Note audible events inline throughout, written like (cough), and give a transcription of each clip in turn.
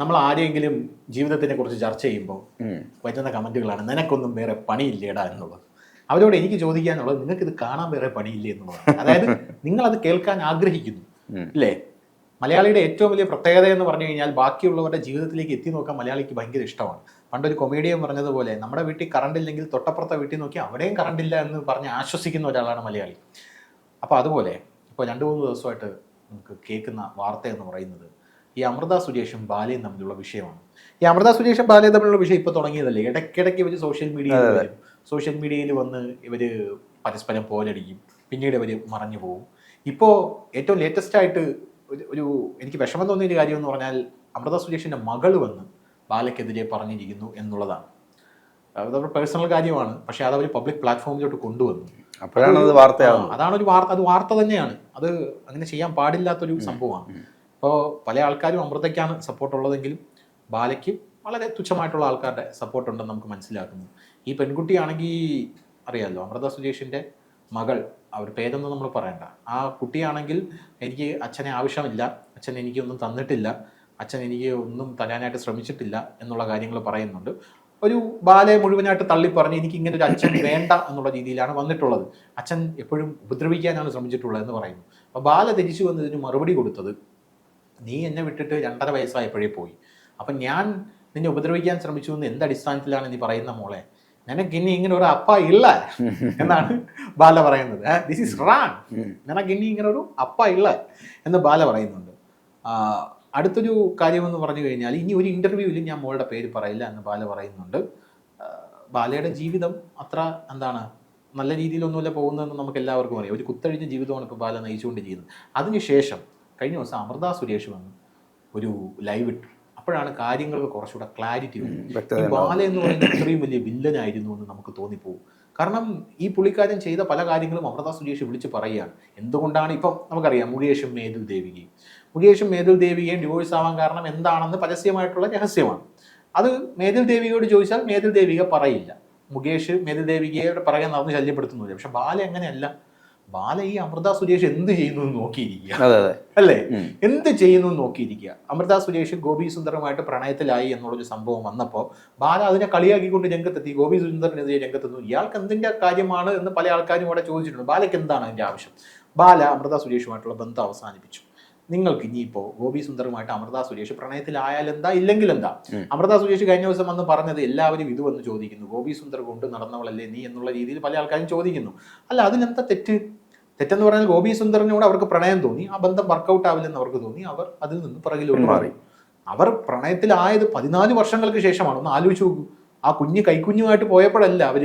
നമ്മൾ ആരെങ്കിലും ജീവിതത്തിനെ കുറിച്ച് ചർച്ച ചെയ്യുമ്പോൾ. വരുന്ന കമന്റുകളാണ് നിനക്കൊന്നും വേറെ പണിയില്ലേടാ എന്നുള്ളത്. അവരോട് എനിക്ക് ചോദിക്കാനുള്ളത് നിങ്ങൾക്ക് ഇത് കാണാൻ വേറെ പണിയില്ലേ എന്നുള്ളതാണ്. അതായത് നിങ്ങൾ അത് കേൾക്കാൻ ആഗ്രഹിക്കുന്നു. അല്ലേ മലയാളിയുടെ ഏറ്റവും വലിയ പ്രത്യേകത എന്ന് പറഞ്ഞു കഴിഞ്ഞാൽ ബാക്കിയുള്ളവരുടെ ജീവിതത്തിലേക്ക് എത്തി നോക്കാൻ മലയാളിക്ക് ഭയങ്കര ഇഷ്ടമാണ്. പണ്ടൊരു കൊമേഡിയൻ പറഞ്ഞതുപോലെ നമ്മുടെ വീട്ടിൽ കറണ്ട് ഇല്ലെങ്കിൽ തൊട്ടപ്പുറത്തെ വീട്ടിൽ നോക്കി അവിടെയും കറണ്ട് ഇല്ല എന്ന് പറഞ്ഞ് ആശ്വസിക്കുന്ന ഒരാളാണ് മലയാളി. അപ്പോൾ അതുപോലെ ഇപ്പോൾ രണ്ട് മൂന്ന് ദിവസമായിട്ട് നമുക്ക് കേൾക്കുന്ന വാർത്ത എന്ന് പറയുന്നത് ഈ അമൃത സുരേഷും ബാലയും തമ്മിലുള്ള വിഷയമാണ്. ഈ അമൃത സുരേഷും ബാലയും തമ്മിലുള്ള വിഷയം ഇപ്പൊ തുടങ്ങിയതല്ലേ? ഇടയ്ക്കിടയ്ക്ക് ഇവർ സോഷ്യൽ മീഡിയയിൽ വരും. സോഷ്യൽ മീഡിയയിൽ വന്ന് ഇവർ പരസ്പരം പോലടിക്കും പിന്നീട് ഇവർ മറഞ്ഞു പോകും. ഇപ്പോ ഏറ്റവും ലേറ്റസ്റ്റ് ആയിട്ട് ഒരു എനിക്ക് വിഷമം തോന്നിയ ഒരു കാര്യം എന്ന് പറഞ്ഞാൽ അമൃത സുരേഷിന്റെ മകൾ വന്ന് ബാലയ്ക്കെതിരെ പറഞ്ഞിരിക്കുന്നു എന്നുള്ളതാണ്. അതവരുടെ പേഴ്സണൽ കാര്യമാണ്. പക്ഷെ അത് അവർ പബ്ലിക് പ്ലാറ്റ്ഫോമിലോട്ട് കൊണ്ടുവന്നു. അപ്പോഴാണ് അത് വാർത്തയാവുന്നത്. അതാണ് ഒരു വാർത്ത അത് വാർത്ത തന്നെയാണ്. അത് അങ്ങനെ ചെയ്യാൻ പാടില്ലാത്തൊരു സംഭവമാണ്. ഇപ്പോൾ പല ആൾക്കാരും അമൃതയ്ക്കാണ് സപ്പോർട്ടുള്ളതെങ്കിലും ബാലയ്ക്ക് വളരെ തുച്ഛമായിട്ടുള്ള ആൾക്കാരുടെ സപ്പോർട്ട് ഉണ്ടെന്ന് നമുക്ക് മനസ്സിലാക്കുന്നു. ഈ പെൺകുട്ടിയാണെങ്കിൽ അറിയാമല്ലോ അമൃത സുരേഷിന്റെ മകൾ അവർ പേരൊന്നും നമ്മൾ പറയണ്ട. ആ കുട്ടിയാണെങ്കിൽ എനിക്ക് അച്ഛനെ ആവശ്യമില്ല അച്ഛൻ എനിക്കൊന്നും തന്നിട്ടില്ല അച്ഛൻ എനിക്ക് ഒന്നും തരാനായിട്ട് ശ്രമിച്ചിട്ടില്ല എന്നുള്ള കാര്യങ്ങൾ പറയുന്നുണ്ട്. ഒരു ബാലയെ മുഴുവനായിട്ട് തള്ളി പറഞ്ഞ് എനിക്ക് ഇങ്ങനെ ഒരു അച്ഛൻ വേണ്ട എന്നുള്ള രീതിയിലാണ് വന്നിട്ടുള്ളത്. അച്ഛൻ എപ്പോഴും ഉപദ്രവിക്കാനാണ് ശ്രമിച്ചിട്ടുള്ളത് എന്ന് പറയുന്നു. അപ്പോൾ ബാല തിരിച്ചു വന്നതിന് മറുപടി കൊടുത്തത് നീ എന്നെ വിട്ടിട്ട് രണ്ടര വയസ്സായപ്പോഴേ പോയി. അപ്പം ഞാൻ നിന്നെ ഉപദ്രവിക്കാൻ ശ്രമിച്ചു എന്ന് എന്ത് അടിസ്ഥാനത്തിലാണ് നീ പറയുന്ന മോളെ? നിനക്ക് ഇനി ഇങ്ങനെ ഒരു അപ്പ ഇല്ല എന്നാണ് ബാല പറയുന്നത്. ദിസ് ഈസ് റാങ് നിനക്ക് ഇനി ഇങ്ങനെ ഒരു അപ്പ ഇല്ല എന്ന് ബാല പറയുന്നുണ്ട്. അടുത്തൊരു കാര്യമെന്ന് പറഞ്ഞു കഴിഞ്ഞാൽ ഇനി ഒരു ഇന്റർവ്യൂവിൽ ഞാൻ മോളുടെ പേര് പറയില്ല എന്ന് ബാല പറയുന്നുണ്ട്. ബാലയുടെ ജീവിതം അത്ര എന്താണ്? നല്ല രീതിയിലൊന്നുമില്ല പോകുന്നതെന്ന് നമുക്ക് എല്ലാവർക്കും അറിയാം. ഒരു കുത്തഴിഞ്ഞ ജീവിതമാണ് ഇപ്പോൾ ബാല നയിച്ചുകൊണ്ടിരിക്കുന്നത്. അതിനുശേഷം കഴിഞ്ഞ ദിവസം അമൃത സുരേഷ് വന്നു ഒരു ലൈവ് ഇട്ടു. അപ്പോഴാണ് കാര്യങ്ങൾക്ക് കുറച്ചുകൂടെ ക്ലാരിറ്റി വരുന്നത് ഈ ബാല എന്ന് പറയുന്ന ഇത്രയും വലിയ വില്ലനായിരുന്നു എന്ന് നമുക്ക് തോന്നിപ്പോകും. കാരണം ഈ പുള്ളിക്കാരൻ ചെയ്ത പല കാര്യങ്ങളും അമൃത സുരേഷ് വിളിച്ച് പറയുകയാണ്. എന്തുകൊണ്ടാണ് ഇപ്പം നമുക്കറിയാം മുകേഷും മേതു ദേവികയും. മുകേഷും മേതു ദേവികയും ഡിവോഴ്സ് ആവാൻ കാരണം എന്താണെന്ന് പരസ്യമായിട്ടുള്ള രഹസ്യമാണ്. അത് മേതു ദേവികയോട് ചോദിച്ചാൽ മേതു ദേവിക പറയില്ല. മുകേഷ് മേതു ദേവികയോട് പറയാൻ നടന്ന് ശല്യപ്പെടുത്തുന്നില്ല പക്ഷെ ബാല അങ്ങനെയല്ല. ബാല ഈ അമൃത സുരേഷ് എന്ത് ചെയ്യുന്നു എന്ന് നോക്കിയിരിക്കുക. അല്ലേ. എന്ത് ചെയ്യുന്നു എന്ന് നോക്കിയിരിക്കുക. അമൃത സുരേഷ് ഗോപി സുന്ദരമായിട്ട് പ്രണയത്തിലായി എന്നുള്ളൊരു സംഭവം വന്നപ്പോൾ ബാല അതിനെ കളിയാക്കിക്കൊണ്ട് രംഗത്തെത്തി. ഗോപി സുന്ദറിനെതിരെ രംഗത്തെത്തുന്നു. ഇയാൾക്ക് എന്തിന്റെ കാര്യമാണ് എന്ന് പല ആൾക്കാരും ഇവിടെ ചോദിച്ചിട്ടുണ്ട്. ബാലയ്ക്ക് എന്താണ് അതിന്റെ ആവശ്യം? ബാല അമൃത സുരേഷുമായിട്ടുള്ള ബന്ധം അവസാനിപ്പിച്ചു. നിങ്ങൾക്ക് ഇനിയിപ്പോൾ ഗോപി സുന്ദരമായിട്ട് അമൃത സുരേഷ് പ്രണയത്തിലായാൽ എന്താ? ഇല്ലെങ്കിൽ എന്താ. അമൃത സുരേഷ് കഴിഞ്ഞ ദിവസം വന്ന് പറഞ്ഞത് എല്ലാവരും ഇത് വന്ന് ചോദിക്കുന്നു. ഗോപി സുന്ദർ കൊണ്ട് നടന്നവളല്ലേ നീ എന്നുള്ള രീതിയിൽ പല ആൾക്കാരും ചോദിക്കുന്നു. അല്ല അതിലെന്താ തെറ്റ്? തെറ്റെന്ന് പറഞ്ഞാൽ ഗോപി സുന്ദറിനോട് അവർക്ക് പ്രണയം തോന്നി ആ ബന്ധം വർക്കൗട്ട് ആവില്ലെന്ന് അവർക്ക് തോന്നി അവർ അതിൽ നിന്ന് പിറകിലോട്ട് മാറി. അവർ പ്രണയത്തിലായത് പതിനാല് വർഷങ്ങൾക്ക് ശേഷമാണ്. ഒന്ന് ആലോചിച്ച് നോക്കൂ. ആ കുഞ്ഞ് കൈക്കുഞ്ഞുമായിട്ട് പോയപ്പോഴല്ല അവർ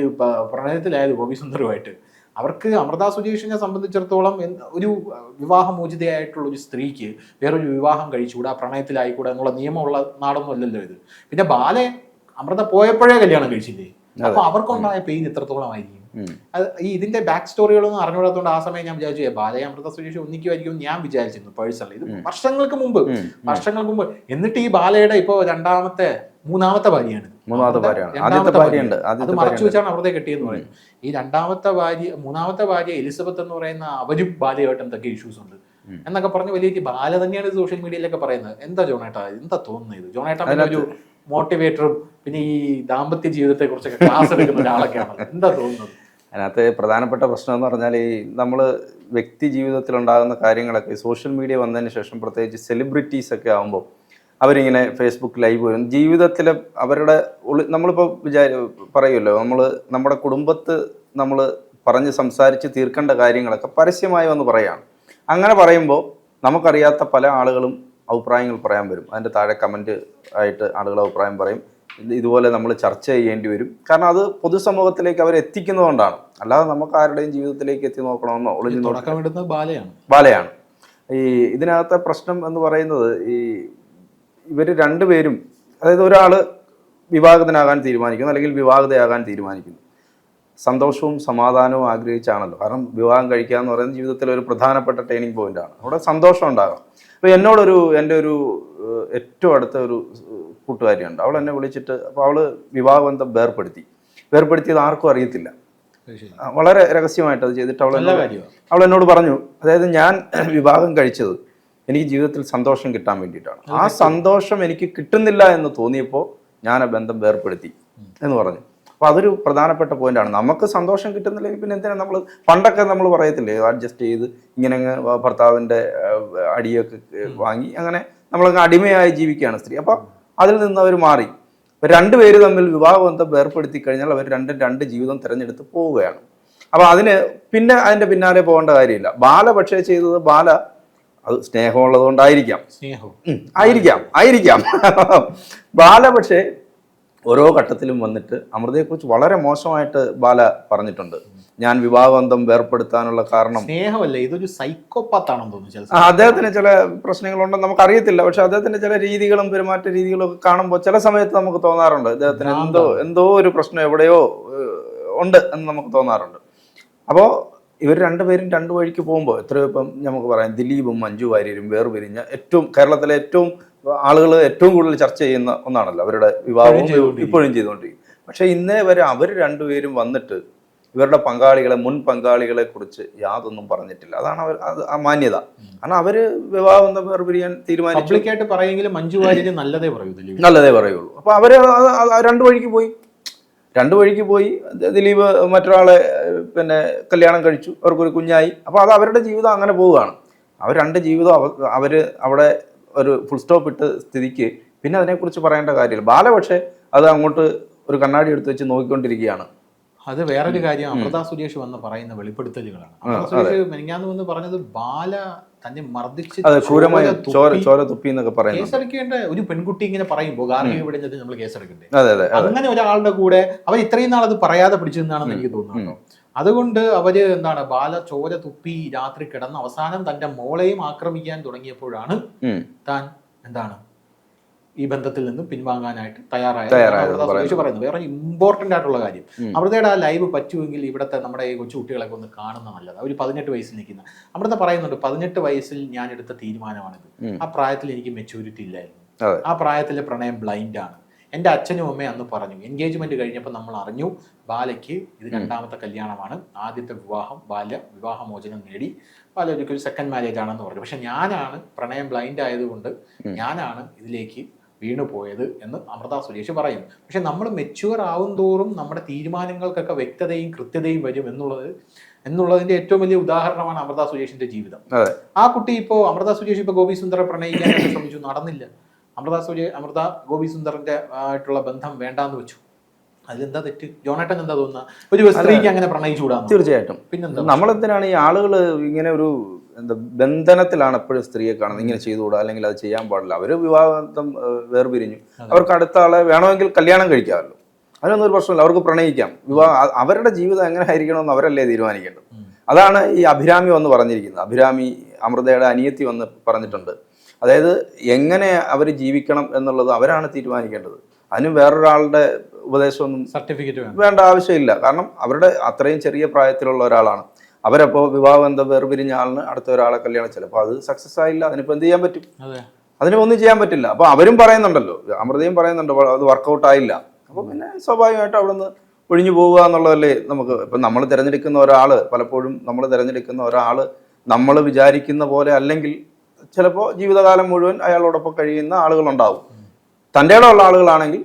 പ്രണയത്തിലായത് ഗോപി സുന്ദറുമായിട്ട്. അവർക്ക് അമൃത സുജേഷിനെ സംബന്ധിച്ചിടത്തോളം ഒരു വിവാഹമോചിതയായിട്ടുള്ള ഒരു സ്ത്രീക്ക് വേറൊരു വിവാഹം കഴിച്ചുകൂടാ പ്രണയത്തിലായിക്കൂടാ എന്നുള്ള നിയമമുള്ള നാടൊന്നും അല്ലല്ലോ ഇത്. പിന്നെ ബാലെ അമൃത പോയപ്പോഴേ കല്യാണം കഴിച്ചില്ലേ? അപ്പൊ അവർക്കുണ്ടായ പെയിൻ എത്രത്തോളം ആയിരിക്കും. അത് ഈ ഇതിന്റെ ബാക്ക് സ്റ്റോറികളൊന്നും അറിഞ്ഞൂടാത്തതുകൊണ്ട് ആ സമയം ഞാൻ വിചാരിച്ചു ബാലയ അമൃത സുരേഷ് ഒന്നിക്കുമായിരിക്കും ഞാൻ വിചാരിച്ചിരുന്നു പേഴ്സണലി ഇത് വർഷങ്ങൾക്ക് മുമ്പ് വർഷങ്ങൾക്ക് മുമ്പ്. എന്നിട്ട് ഈ ബാലയുടെ ഇപ്പോ രണ്ടാമത്തെ മൂന്നാമത്തെ ഭാര്യയാണ്. മൂന്നാമത്തെ ഭാര്യയാണ്. അത് മറച്ചു വെച്ചാണ് അമൃതയെ കെട്ടിയെന്ന് പറയുന്നത്. ഈ രണ്ടാമത്തെ ഭാര്യ മൂന്നാമത്തെ ഭാര്യ എലിസബത്ത് എന്ന് പറയുന്ന അവരും ബാലയായിട്ട് എന്തൊക്കെ ഇഷ്യൂസ് ഉണ്ട്? എന്നൊക്കെ പറഞ്ഞ് വലിയ ബാല തന്നെയാണ് സോഷ്യൽ മീഡിയയിലൊക്കെ പറയുന്നത്. എന്താ ജോണേട്ടാ എന്താ തോന്നുന്നത് ജോണേട്ട ഒരു മോട്ടിവേറ്ററും പിന്നെ ഈ ദാമ്പത്യ ജീവിതത്തെ കുറിച്ചൊക്കെ ക്ലാസ് എടുക്കുന്ന ഒരാളൊക്കെയാണ് എന്താ തോന്നുന്നത്? അതിനകത്ത് പ്രധാനപ്പെട്ട പ്രശ്നം എന്ന് പറഞ്ഞാൽ ഈ നമ്മൾ വ്യക്തി ജീവിതത്തിൽ ഉണ്ടാകുന്ന കാര്യങ്ങളൊക്കെ സോഷ്യൽ മീഡിയ വന്നതിന് ശേഷം പ്രത്യേകിച്ച് സെലിബ്രിറ്റീസ് ഒക്കെ ആകുമ്പോൾ അവരിങ്ങനെ ഫേസ്ബുക്ക് ലൈവ് വരും. ജീവിതത്തിലെ അവരുടെ ഉള്ളി നമ്മളിപ്പോൾ വിചാരി പറയുമല്ലോ നമ്മൾ നമ്മുടെ കുടുംബത്ത് നമ്മൾ പറഞ്ഞ് സംസാരിച്ച് തീർക്കേണ്ട കാര്യങ്ങളൊക്കെ പരസ്യമായി വന്ന് പറയുകയാണ്. അങ്ങനെ പറയുമ്പോൾ നമുക്കറിയാത്ത പല ആളുകളും അഭിപ്രായങ്ങൾ പറയാൻ വരും. അതിന്റെ താഴെ കമന്റ് ആയിട്ട് ആളുകൾ അഭിപ്രായം പറയും. ഇതുപോലെ നമ്മൾ ചർച്ച ചെയ്യേണ്ടി വരും. കാരണം അത് പൊതുസമൂഹത്തിലേക്ക് അവർ എത്തിക്കുന്നതുകൊണ്ടാണ്. അല്ലാതെ നമുക്ക് ആരുടെയും ജീവിതത്തിലേക്ക് എത്തി നോക്കണമെന്നോ ഒളിഞ്ഞു നോക്കണം ബാലയാണ്. ബാലയാണ്. ഈ ഇതിനകത്തെ പ്രശ്നം എന്ന് പറയുന്നത് ഈ ഇവർ രണ്ടുപേരും അതായത് ഒരാൾ വിവാഹിതനാകാൻ തീരുമാനിക്കുന്നു അല്ലെങ്കിൽ വിവാഹിതയാകാൻ തീരുമാനിക്കുന്നു. സന്തോഷവും സമാധാനവും ആഗ്രഹിച്ചാണല്ലോ. കാരണം വിവാഹം കഴിക്കുക എന്ന് പറയുന്നത് ജീവിതത്തിലെ ഒരു പ്രധാനപ്പെട്ട ടേണിംഗ് പോയിന്റാണ് അവിടെ സന്തോഷം ഉണ്ടാകാം അപ്പോൾ എന്നോടൊരു എന്റെ ഒരു ഏറ്റവും അടുത്ത ഒരു കൂട്ടുകാരിയുണ്ട്. അവൾ എന്നെ വിളിച്ചിട്ട് അപ്പോൾ അവൾ വിവാഹബന്ധം വേർപ്പെടുത്തി. വേർപ്പെടുത്തിയത് ആർക്കും അറിയത്തില്ല. വളരെ രഹസ്യമായിട്ട് അത് ചെയ്തിട്ട് അവൾ അവൾ എന്നോട് പറഞ്ഞു അതായത് ഞാൻ (clears throat) വിവാഹം കഴിച്ചത് എനിക്ക് ജീവിതത്തിൽ സന്തോഷം കിട്ടാൻ വേണ്ടിയിട്ടാണ്. ആ സന്തോഷം എനിക്ക് കിട്ടുന്നില്ല എന്ന് തോന്നിയപ്പോൾ ഞാൻ ആ ബന്ധം വേർപ്പെടുത്തി എന്ന് പറഞ്ഞു. അപ്പോൾ അതൊരു പ്രധാനപ്പെട്ട പോയിന്റാണ് നമുക്ക് സന്തോഷം കിട്ടുന്നില്ലെങ്കിൽ പിന്നെ എന്തിനാണ് നമ്മൾ പണ്ടൊക്കെ നമ്മൾ പറയത്തില്ലേ അഡ്ജസ്റ്റ് ചെയ്ത് ഇങ്ങനെ അങ്ങ് ഭർത്താവിന്റെ അടിയൊക്കെ വാങ്ങി അങ്ങനെ നമ്മളങ്ങ് അടിമയായി ജീവിക്കുകയാണ് സ്ത്രീ. അപ്പോൾ അതിൽ നിന്ന് അവർ മാറി ഇപ്പൊ രണ്ടുപേര് തമ്മിൽ വിവാഹബന്ധം ഏർപ്പെടുത്തി കഴിഞ്ഞാൽ അവർ രണ്ടും രണ്ട് ജീവിതം തിരഞ്ഞെടുത്ത് പോവുകയാണ്. അപ്പൊ അതിന് പിന്നെ അതിന്റെ പിന്നാലെ പോകേണ്ട കാര്യമില്ല. ബാല പക്ഷേ ചെയ്തത് ബാല അത് സ്നേഹമുള്ളത് കൊണ്ടായിരിക്കാം സ്നേഹവും ആയിരിക്കാം ആയിരിക്കാം. ബാല പക്ഷേ ഓരോ ഘട്ടത്തിലും വന്നിട്ട് അമൃതയെക്കുറിച്ച് വളരെ മോശമായിട്ട് ബാല പറഞ്ഞിട്ടുണ്ട്. ഞാൻ വിവാഹബന്ധം വേർപ്പെടുത്താനുള്ള കാരണം. സ്നേഹമല്ല? ഇതൊരു സൈക്കോപാത്താണെന്ന് തോന്നുന്നു അദ്ദേഹത്തിന് ചില പ്രശ്നങ്ങളുണ്ടെന്ന് നമുക്ക് അറിയത്തില്ല പക്ഷെ അദ്ദേഹത്തിന്റെ ചില രീതികളും പെരുമാറ്റ രീതികളും ഒക്കെ കാണുമ്പോൾ ചില സമയത്ത് നമുക്ക് തോന്നാറുണ്ട്. ഇദ്ദേഹത്തിന് എന്തോ എന്തോ ഒരു പ്രശ്നം എവിടെയോ ഉണ്ട് എന്ന് നമുക്ക് തോന്നാറുണ്ട്. അപ്പോൾ ഇവർ രണ്ടുപേരും രണ്ടു വഴിക്ക് പോകുമ്പോൾ എത്രയോ ഇപ്പം നമുക്ക് പറയാം ദിലീപും മഞ്ജു വാര്യരും വേർപിരിഞ്ഞ ഏറ്റവും കേരളത്തിലെ ഏറ്റവും ആളുകൾ ഏറ്റവും കൂടുതൽ ചർച്ച ചെയ്യുന്ന ഒന്നാണല്ലോ അവരുടെ വിവാഹം ഇപ്പോഴും ചെയ്തുകൊണ്ടിരിക്കും പക്ഷെ ഇന്നേ വരെ അവർ രണ്ടുപേരും വന്നിട്ട് ഇവരുടെ പങ്കാളികളെ മുൻ പങ്കാളികളെ കുറിച്ച് യാതൊന്നും പറഞ്ഞിട്ടില്ല. അതാണ് അവർ അത് ആ മാന്യത. കാരണം അവർ വിവാഹം വേർപിരിയാൻ തീരുമാനിച്ചു. പറയെങ്കിലും മഞ്ജു വാര്യ നല്ലതേ പറയൂ നല്ലതേ പറയുള്ളൂ. അപ്പൊ അവർ രണ്ടു വഴിക്ക് പോയി. രണ്ടു വഴിക്ക് പോയി. ദിലീപ് മറ്റൊരാളെ പിന്നെ കല്യാണം കഴിച്ചു. അവർക്കൊരു കുഞ്ഞായി. അപ്പൊ അത് അവരുടെ ജീവിതം അങ്ങനെ പോവുകയാണ്. അവർ രണ്ട് ജീവിതം അവർ അവിടെ ഒരു ഫുൾ സ്റ്റോപ്പ് ഇട്ട് സ്ഥിതിക്ക് പിന്നെ അതിനെക്കുറിച്ച് പറയേണ്ട കാര്യമില്ല. ബാല പക്ഷേ അത് അങ്ങോട്ട് ഒരു കണ്ണാടി എടുത്ത് വെച്ച് നോക്കിക്കൊണ്ടിരിക്കുകയാണ്. അത് വേറൊരു കാര്യം അമൃത സുരേഷ് വന്ന് പറയുന്ന വെളിപ്പെടുത്തലുകളാണ്. അമൃത സുരേഷ് മെനിങ്ങാന്ന് വന്ന് പറഞ്ഞത് ബാല തന്നെ മർദ്ദിച്ച് കേസെടുക്കേണ്ട ഒരു പെൺകുട്ടി ഇങ്ങനെ പറയുമ്പോൾ ഗാർഹിക പീഡനത്തിന് നമ്മൾ കേസെടുക്കണ്ടേ? അങ്ങനെ ഒരാളുടെ കൂടെ അവർ ഇത്രയും നാൾ അത് പറയാതെ പിടിച്ചെന്നാണെന്ന് എനിക്ക് തോന്നുന്നു അതുകൊണ്ട് അവർ എന്താണ് ബാല ചോര തുപ്പി രാത്രി കിടന്ന് അവസാനം തന്റെ മോളെയും ആക്രമിക്കാൻ തുടങ്ങിയപ്പോഴാണ് താൻ എന്താണ് ഈ ബന്ധത്തിൽ നിന്ന് പിൻവാങ്ങാനായിട്ട് തയ്യാറായത് സുരേഷ് പറയുന്നത്. വേറെ ഇമ്പോർട്ടന്റ് ആയിട്ടുള്ള കാര്യം. അവിടുത്തെ ആ ലൈവ് പറ്റുമെങ്കിൽ ഇവിടുത്തെ നമ്മുടെ ഈ കൊച്ചു കുട്ടികളൊക്കെ ഒന്ന് കാണുന്ന നല്ലത്. അവർ പതിനെട്ട് വയസ്സിൽ നിൽക്കുന്ന. അവിടുത്തെ പറയുന്നുണ്ട് പതിനെട്ട് വയസ്സിൽ ഞാൻ എടുത്ത തീരുമാനമാണിത്. ആ പ്രായത്തിൽ എനിക്ക് മെച്യൂരിറ്റി ഇല്ലായിരുന്നു. ആ പ്രായത്തിലെ പ്രണയം ബ്ലൈൻഡ് ആണ്. എന്റെ അച്ഛനും അമ്മയും അന്ന് പറഞ്ഞു എൻഗേജ്മെന്റ് കഴിഞ്ഞപ്പോൾ നമ്മൾ അറിഞ്ഞു ബാലയ്ക്ക് ഇത് രണ്ടാമത്തെ കല്യാണമാണ്. ആദ്യത്തെ വിവാഹം ബാല്യ വിവാഹമോചനം നേടി. ബാല ഒരിക്കലും സെക്കൻഡ് മാരേജ് ആണെന്ന് പറഞ്ഞു. പക്ഷെ ഞാനാണ് പ്രണയം ബ്ലൈൻഡ് ആയതുകൊണ്ട് ഞാനാണ് ഇതിലേക്ക് വീണു പോയത് എന്ന് അമൃത സുരേഷ് പറയും പക്ഷെ നമ്മൾ മെച്യൂർ ആവും തോറും നമ്മുടെ തീരുമാനങ്ങൾക്കൊക്കെ വ്യക്തതയും കൃത്യതയും വരും എന്നുള്ളത് എന്നുള്ളതിന്റെ ഏറ്റവും വലിയ ഉദാഹരണമാണ് അമൃത സുരേഷിന്റെ ജീവിതം. ആ കുട്ടി ഇപ്പോ അമൃത സുരേഷ് ഇപ്പോൾ ഗോപി സുന്ദര പ്രണയിക്കാനായിട്ട് ശ്രമിച്ചു നടന്നില്ല. അമൃത സൂര്യ അമൃത ഗോപി സുന്ദറിന്റെ ആയിട്ടുള്ള ബന്ധം വേണ്ടാന്ന് വെച്ചു. അതിലെന്താ തെറ്റ്? ജോണേട്ടൻ എന്താ തോന്നുന്നത് ഒരു സ്ത്രീക്ക് അങ്ങനെ പ്രണയിച്ചുകൂടാന്ന്? തീർച്ചയായിട്ടും. പിന്നെന്താ? നമ്മളെന്തിനാണ് ഈ ആളുകൾ ഇങ്ങനെ ഒരു എന്താ ബന്ധനത്തിലാണ് എപ്പോഴും സ്ത്രീയെ കാണുന്നത്? ഇങ്ങനെ ചെയ്തുകൂടാ? അല്ലെങ്കിൽ അത് ചെയ്യാൻ പാടില്ല. അവർ വിവാഹം വേർപിരിഞ്ഞു. അവർക്ക് അടുത്ത ആളെ വേണമെങ്കിൽ കല്യാണം കഴിക്കാമല്ലോ. അതിനൊന്നും ഒരു പ്രശ്നമില്ല. അവർക്ക് പ്രണയിക്കാം. വിവാഹ അവരുടെ ജീവിതം എങ്ങനെ ആയിരിക്കണമെന്ന് അവരല്ലേ തീരുമാനിക്കേണ്ടത്? അതാണ് ഈ അഭിരാമി വന്ന് പറഞ്ഞിരിക്കുന്നത്. അഭിരാമി അമൃതയുടെ അനിയത്തി വന്ന് പറഞ്ഞിട്ടുണ്ട്. അതായത് എങ്ങനെ അവർ ജീവിക്കണം എന്നുള്ളത് അവരാണ് തീരുമാനിക്കേണ്ടത്. അതിന് വേറൊരാളുടെ ഉപദേശമൊന്നും സർട്ടിഫിക്കറ്റ് വേണം. വേണ്ട ആവശ്യമില്ല. കാരണം അവരുടെ അത്രയും ചെറിയ പ്രായത്തിലുള്ള ഒരാളാണ്. അവരപ്പോൾ വിവാഹബന്ധം വേർപിരിഞ്ഞ ആളിന് അടുത്ത ഒരാളെ കല്യാണം ചിലപ്പോൾ അത് സക്സസ് ആയില്ല. അതിനിപ്പോൾ എന്ത് ചെയ്യാൻ പറ്റും? അതെ. അതിന് ഒന്നും ചെയ്യാൻ പറ്റില്ല. അപ്പോൾ അവരും പറയുന്നുണ്ടല്ലോ. അമൃതയും പറയുന്നുണ്ട്. "വ- അത് വർക്കൗട്ട് ആയില്ല. അപ്പോൾ പിന്നെ സ്വാഭാവികമായിട്ട് അവിടുന്ന് ഒഴിഞ്ഞു പോവുക എന്നുള്ളതല്ലേ നമുക്ക്. ഇപ്പം നമ്മൾ തിരഞ്ഞെടുക്കുന്ന ഒരാൾ പലപ്പോഴും നമ്മൾ തിരഞ്ഞെടുക്കുന്ന ഒരാൾ നമ്മൾ വിചാരിക്കുന്ന പോലെ അല്ലെങ്കിൽ ചിലപ്പോൾ ജീവിതകാലം മുഴുവൻ അയാളോടൊപ്പം കഴിയുന്ന ആളുകളുണ്ടാവും. തന്റെ ഉള്ള ആളുകളാണെങ്കിൽ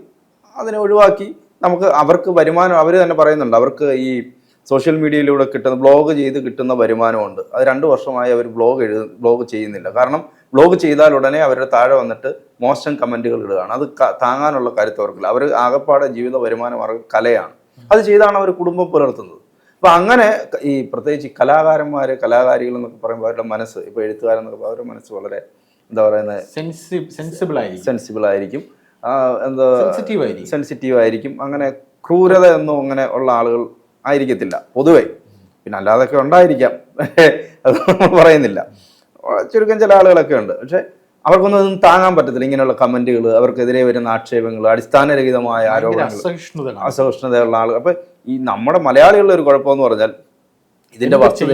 അതിനെ ഒഴിവാക്കി നമുക്ക് അവർക്ക് വരുമാനം അവർ തന്നെ പറയുന്നുണ്ട് അവർക്ക് ഈ സോഷ്യൽ മീഡിയയിലൂടെ കിട്ടുന്ന ബ്ലോഗ് ചെയ്ത് കിട്ടുന്ന വരുമാനമുണ്ട്. അത് രണ്ട് വർഷമായി അവർ ബ്ലോഗ് എഴുത ബ്ലോഗ് ചെയ്യുന്നില്ല. കാരണം ബ്ലോഗ് ചെയ്താൽ ഉടനെ അവരുടെ താഴെ വന്നിട്ട് മോശം കമന്റുകൾ ഇടുകയാണ്. അത് താങ്ങാനുള്ള കരുത്ത് അവർക്കില്ല അവർ ആകപ്പാടെ ജീവിത വരുമാനം അവർക്ക് കലയാണ്. അത് ചെയ്താണ് അവർ കുടുംബം പുലർത്തുന്നത്. അപ്പൊ അങ്ങനെ ഈ പ്രത്യേകിച്ച് ഈ കലാകാരന്മാര് കലാകാരികൾ എന്നൊക്കെ പറയുമ്പോൾ അവരുടെ മനസ്സ് ഇപ്പൊ എഴുത്തുകാരെന്നൊക്കെ പറയുമ്പോൾ അവരുടെ മനസ്സ് വളരെ എന്താ പറയുന്നത് സെൻസി സെൻസിബിൾ ആയിരിക്കും സെൻസിബിൾ ആയിരിക്കും എന്താ സെൻസിറ്റീവ് ആയിരിക്കും സെൻസിറ്റീവ് ആയിരിക്കും അങ്ങനെ ക്രൂരത ഒന്നും അങ്ങനെ ഉള്ള ആളുകൾ ആയിരിക്കത്തില്ല പൊതുവെ. പിന്നെ അല്ലാതൊക്കെ ഉണ്ടായിരിക്കാം. (laughs) അത് നമ്മൾ പറയുന്നില്ല. ചുരുക്കം ചില ആളുകളൊക്കെ ഉണ്ട്. പക്ഷെ അവർക്കൊന്നും താങ്ങാൻ പറ്റത്തില്ല ഇങ്ങനെയുള്ള കമന്റുകൾ അവർക്കെതിരെ വരുന്ന ആക്ഷേപങ്ങൾ അടിസ്ഥാനരഹിതമായ ആരോപണങ്ങൾ അസഹിഷ്ണുത അസഹിഷ്ണുതയുള്ള ആളുകൾ. അപ്പൊ ഈ നമ്മുടെ മലയാളികളുടെ ഒരു കുഴപ്പമെന്ന് പറഞ്ഞാൽ ഇതിന്റെ വസ്തുത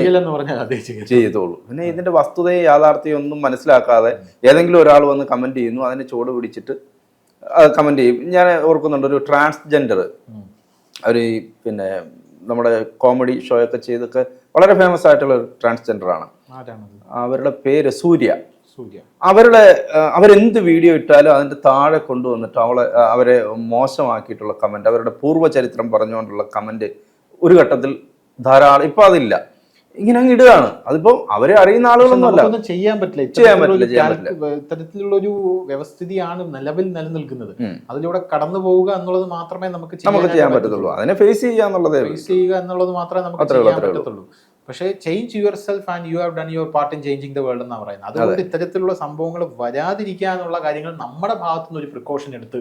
ചെയ്യത്തുള്ളൂ. പിന്നെ ഇതിന്റെ വസ്തുതയെ യാഥാർത്ഥ്യം ഒന്നും മനസ്സിലാക്കാതെ ഏതെങ്കിലും ഒരാൾ വന്ന് കമന്റ് ചെയ്യുന്നു അതിനെ ചുവട് പിടിച്ചിട്ട് കമന്റ് ചെയ്യും. ഞാൻ ഓർക്കുന്നുണ്ട് ഒരു ട്രാൻസ്ജെൻഡർ അവർ ഈ പിന്നെ നമ്മുടെ കോമഡി ഷോയൊക്കെ ഒക്കെ ചെയ്തൊക്കെ വളരെ ഫേമസ് ആയിട്ടുള്ള ഒരു ട്രാൻസ്ജെൻഡർ ആണ് അവരുടെ പേര് സൂര്യ. അവരുടെ അവരെന്ത് വീഡിയോ ഇട്ടാലും അതിന്റെ താഴെ കൊണ്ടുവന്നിട്ട് അവളെ അവരെ മോശമാക്കിയിട്ടുള്ള കമന്റ് അവരുടെ പൂർവചരിത്രം പറഞ്ഞുകൊണ്ടുള്ള കമന്റ് ഒരു ഘട്ടത്തിൽ ധാരാളം ഇപ്പൊ അതില്ല. ഇങ്ങനെ അങ്ങ് ഇടുകയാണ്. അതിപ്പോ അവരെ അറിയുന്ന ആളുകളൊന്നും അല്ല ചെയ്യാൻ പറ്റില്ല. ചെയ്യാൻ പറ്റില്ല, ഇത്തരത്തിലുള്ള ഒരു വ്യവസ്ഥിതിയാണ് നിലവിൽ നിലനിൽക്കുന്നത്. അതിലൂടെ കടന്നു പോവുക എന്നുള്ളത് മാത്രമേ നമുക്ക് നമുക്ക് ചെയ്യാൻ പറ്റത്തുള്ളൂ. അതിനെ ഫേസ് ചെയ്യാന്നുള്ളതേ ഉള്ളൂ. ഫേസ് ചെയ്യുക എന്നുള്ളത് മാത്രമേ നമുക്ക് ചെയ്യാൻ പറ്റത്തുള്ളൂ. പക്ഷേ change yourself and you have done your part in changing the world എന്നാണ് പറയുന്നത്. അതുകൊണ്ട് ഇത്തരത്തിലുള്ള സംഭവങ്ങൾ വരാതിരിക്കാനുള്ള കാര്യങ്ങൾ നമ്മുടെ ഭാഗത്തുനിന്ന് ഒരു പ്രിക്കോഷൻ എടുത്ത്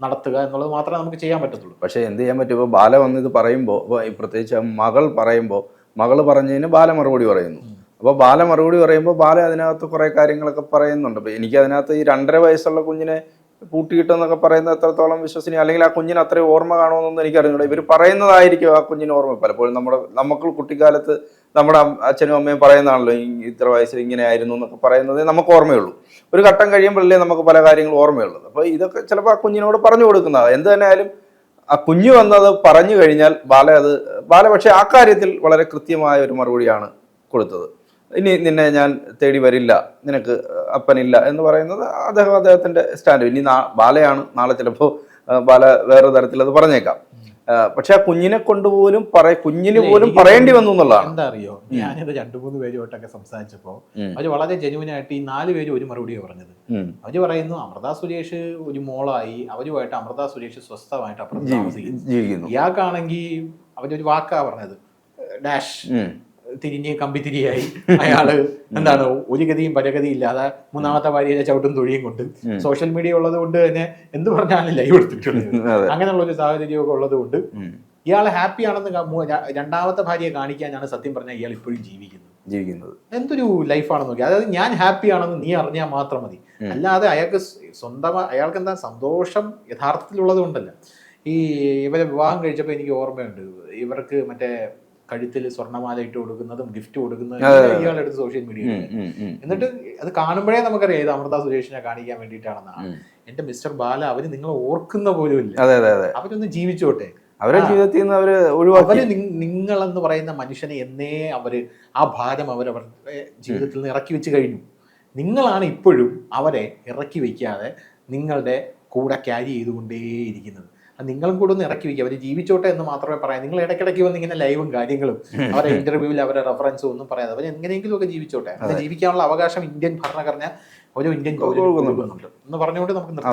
നടത്തുക എന്നുള്ളത് മാത്രമേ നമുക്ക് ചെയ്യാൻ പറ്റത്തുള്ളൂ. പക്ഷേ എന്ത് ചെയ്യാൻ പറ്റും? ഇപ്പോൾ ബാല വന്ന് ഇത് പറയുമ്പോൾ പ്രത്യേകിച്ച് മകൾ പറയുമ്പോൾ മകൾ പറഞ്ഞതിന് ബാല മറുപടി പറയുന്നു. അപ്പോൾ ബാല മറുപടി പറയുമ്പോൾ ബാല അതിനകത്ത് കുറേ കാര്യങ്ങളൊക്കെ പറയുന്നുണ്ട്. അപ്പോൾ എനിക്ക് അതിനകത്ത് ഈ രണ്ടര വയസ്സുള്ള കുഞ്ഞിനെ പൂട്ടിയിട്ടെന്നൊക്കെ പറയുന്നത് എത്രത്തോളം വിശ്വസനീയം? അല്ലെങ്കിൽ ആ കുഞ്ഞിന് അത്രയും ഓർമ്മ കാണുമെന്നൊന്നും എനിക്ക് അറിഞ്ഞൂടാ ഇവർ പറയുന്നതായിരിക്കും ആ കുഞ്ഞിന് ഓർമ്മ. പലപ്പോഴും നമ്മുടെ നമുക്ക് കുട്ടിക്കാലത്ത് നമ്മുടെ അച്ഛനും അമ്മയും പറയുന്നതാണല്ലോ ഇത്ര വയസ്സിൽ ഇങ്ങനെ ആയിരുന്നു എന്നൊക്കെ പറയുന്നത് നമുക്ക് ഓർമ്മയുള്ളൂ. ഒരു ഘട്ടം കഴിയുമ്പോഴല്ലേ നമുക്ക് പല കാര്യങ്ങളും ഓർമ്മയുള്ളത്. അപ്പോൾ ഇതൊക്കെ ചിലപ്പോൾ ആ കുഞ്ഞിനോട് പറഞ്ഞു കൊടുക്കുന്നതാണ് എന്ത് തന്നെ ആയാലും ആ കുഞ്ഞു വന്നത് പറഞ്ഞു കഴിഞ്ഞാൽ ബാല അത് ബാല പക്ഷേ ആ കാര്യത്തിൽ വളരെ കൃത്യമായ ഒരു മറുപടിയാണ് കൊടുത്തത്. ഇനി നിന്നെ ഞാൻ തേടി വരില്ല നിനക്ക് അപ്പനില്ല എന്ന് പറയുന്നത് അദ്ദേഹം അദ്ദേഹത്തിന്റെ സ്റ്റാൻഡ് ഇനി നാ ബാലയാണ് നാളെ ചിലപ്പോൾ ബാല വേറെ തരത്തിൽ അത് പറഞ്ഞേക്കാം. പക്ഷെ ആ കുഞ്ഞിനെ കൊണ്ടുപോലും പറയ കുഞ്ഞിന് പോലും പറയേണ്ടി വന്നു എന്നുള്ളതാണ്. എന്താ അറിയോ ഞാനിത് രണ്ടു മൂന്ന് പേരുമായിട്ടൊക്കെ സംസാരിച്ചപ്പോ അവർ വളരെ ജെനുവിൻ ആയിട്ട് ഈ നാല് പേര് ഒരു മറുപടിയാണ് പറഞ്ഞത്. അവർ പറയുന്നു അമൃത സുരേഷ് ഒരു മോളായി അവരുമായിട്ട് അമൃത സുരേഷ് സ്വസ്ഥമായിട്ട് അപ്പുറം താമസിക്കുന്നു. ജീവിക്കുന്നു. ഇയാൾക്കാണെങ്കിൽ അവരൊരു വാക്കാ പറഞ്ഞത് ഡാഷ്. തിരിഞ്ഞ് കമ്പിത്തിരിയായി അയാൾ എന്താണ് ഒരു ഗതിയും പരഗതിയും ഇല്ലാതെ മൂന്നാമത്തെ ഭാര്യയുടെ ചവിട്ടും തൊഴിയും കൊണ്ട് സോഷ്യൽ മീഡിയ ഉള്ളത് കൊണ്ട് തന്നെ എന്ത് പറഞ്ഞാലും ലൈവ് എടുത്തിട്ടുള്ളത് അങ്ങനെയുള്ള ഒരു സാഹചര്യമൊക്കെ ഉള്ളത് കൊണ്ട്. ഇയാൾ ഹാപ്പി ആണെന്ന് രണ്ടാമത്തെ ഭാര്യയെ കാണിക്കാനാണ് സത്യം പറഞ്ഞാൽ ഇയാൾ ഇപ്പോഴും ജീവിക്കുന്നത്. ജീവിക്കുന്നത്. എന്തൊരു ലൈഫാണെന്ന് നോക്കി. അതായത് ഞാൻ ഹാപ്പി ആണെന്ന് നീ അറിഞ്ഞാൽ മാത്രം മതി. അല്ലാതെ അയാൾക്ക് സ്വന്തം അയാൾക്ക് എന്താ സന്തോഷം യഥാർത്ഥത്തിലുള്ളത് കൊണ്ടല്ല ഈ ഇവരെ വിവാഹം കഴിച്ചപ്പോൾ എനിക്ക് ഓർമ്മയുണ്ട്. ഇവർക്ക് മറ്റേ കഴുത്തിൽ സ്വർണമാല ഇട്ട് കൊടുക്കുന്നതും ഗിഫ്റ്റ് കൊടുക്കുന്നതും ഇയാളെടുത്ത് സോഷ്യൽ മീഡിയ ഉം, ഉം, ഉം. എന്നിട്ട് അത് കാണുമ്പോഴേ നമുക്കറിയാം ഇത് അമൃത സുരേഷിനെ കാണിക്കാൻ വേണ്ടിയിട്ടാണെന്നാണ്. എന്റെ മിസ്റ്റർ ബാല അവർ നിങ്ങളെ ഓർക്കുന്ന പോലും ഇല്ല. അവരൊന്ന് ജീവിച്ചോട്ടെ. അവരുടെ ജീവിതത്തിൽ നിന്ന് അവർ ഒഴിവാക്കി. നിങ്ങളെന്ന് പറയുന്ന മനുഷ്യനെ എന്നേ അവർ ആ ഭാരം അവർ അവരുടെ ജീവിതത്തിൽ നിന്ന് ഇറക്കി വെച്ച് കഴിഞ്ഞു. നിങ്ങളാണ് ഇപ്പോഴും അവരെ ഇറക്കി വെക്കാതെ നിങ്ങളുടെ കൂടെ ക്യാരി ചെയ്തുകൊണ്ടേയിരിക്കുന്നത്. നിങ്ങളും കൂടെ ഒന്ന് ഇറക്കി വയ്ക്കുക അവർ ജീവിച്ചോട്ടെ എന്ന് മാത്രമേ പറയാം നിങ്ങൾ ഇടയ്ക്കിടയ്ക്ക് വന്ന് ഇങ്ങനെ ലൈവും കാര്യങ്ങളും അവരെ ഇന്റർവ്യൂവിൽ അവരെ റെഫറൻസും ഒന്നും പറയാതെ. അവർ എങ്ങനെയെങ്കിലും ഒക്കെ ജീവിച്ചോട്ടെ. അത്. ജീവിക്കാനുള്ള അവകാശം ഇന്ത്യൻ ഭരണഘടന ഒരു ഇന്ത്യൻ. കൊടുക്കുന്നുണ്ട്. എന്ന് പറഞ്ഞുകൊണ്ട് നമുക്ക് നിർത്താം.